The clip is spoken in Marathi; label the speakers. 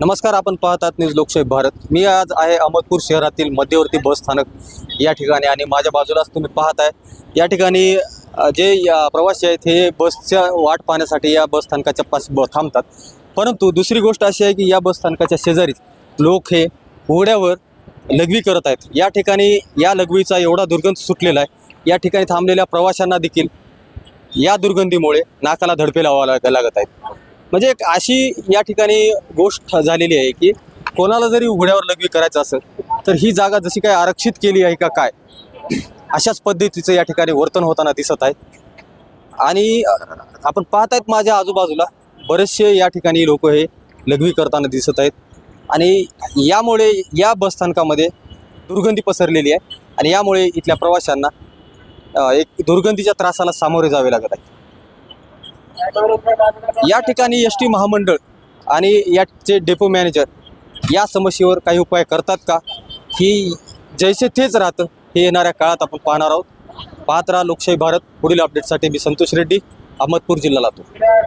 Speaker 1: नमस्कार आपण पाहतात न्यूज लोकशाही भारत. मी आज आहे अहमदपूर शहरातील मध्यवर्ती बस स्थानक या ठिकाणी आणि माझ्या बाजूलाच तुम्ही पाहत आहे या ठिकाणी जे या प्रवासी आहेत हे बसच्या वाट पाहण्यासाठी या बस स्थानकाच्या पास ब थांबतात. परंतु दुसरी गोष्ट अशी आहे की या बस स्थानकाच्या शेजारीच लोक हे उघड्यावर लघवी करत आहेत. या ठिकाणी या लघवीचा एवढा दुर्गंध सुटलेला आहे. या ठिकाणी थांबलेल्या प्रवाशांना देखील या दुर्गंधीमुळे नाकाला धडपे लावावं लाग लागत आहेत. म्हणजे एक अशी या ठिकाणी गोष्ट झालेली आहे की कोणाला जरी उघड्यावर लघवी करायचं असेल तर ही जागा जशी काय आरक्षित केली आहे का काय अशाच पद्धतीचं या ठिकाणी वर्तन होताना दिसत आहे. आणि आपण पाहत आहेत माझ्या आजूबाजूला बरेचसे या ठिकाणी लोक हे लघवी करताना दिसत आहेत. आणि यामुळे या बसस्थानकामध्ये दुर्गंधी पसरलेली आहे. आणि यामुळे इथल्या प्रवाशांना एक दुर्गंधीच्या त्रासाला सामोरे जावे लागत आहे. या ठिकाणी एस टी महामंडळ आणि याचे डेपो मॅनेजर या समस्येवर काही उपाय करतात का? ही जैसे तेच राहतं हे येणाऱ्या काळात आपण पाहणार आहोत. पाहत राहा लोकशाही भारत. पुढील अपडेटसाठी मी संतोष रेड्डी अहमदपूर जिल्हा लातूर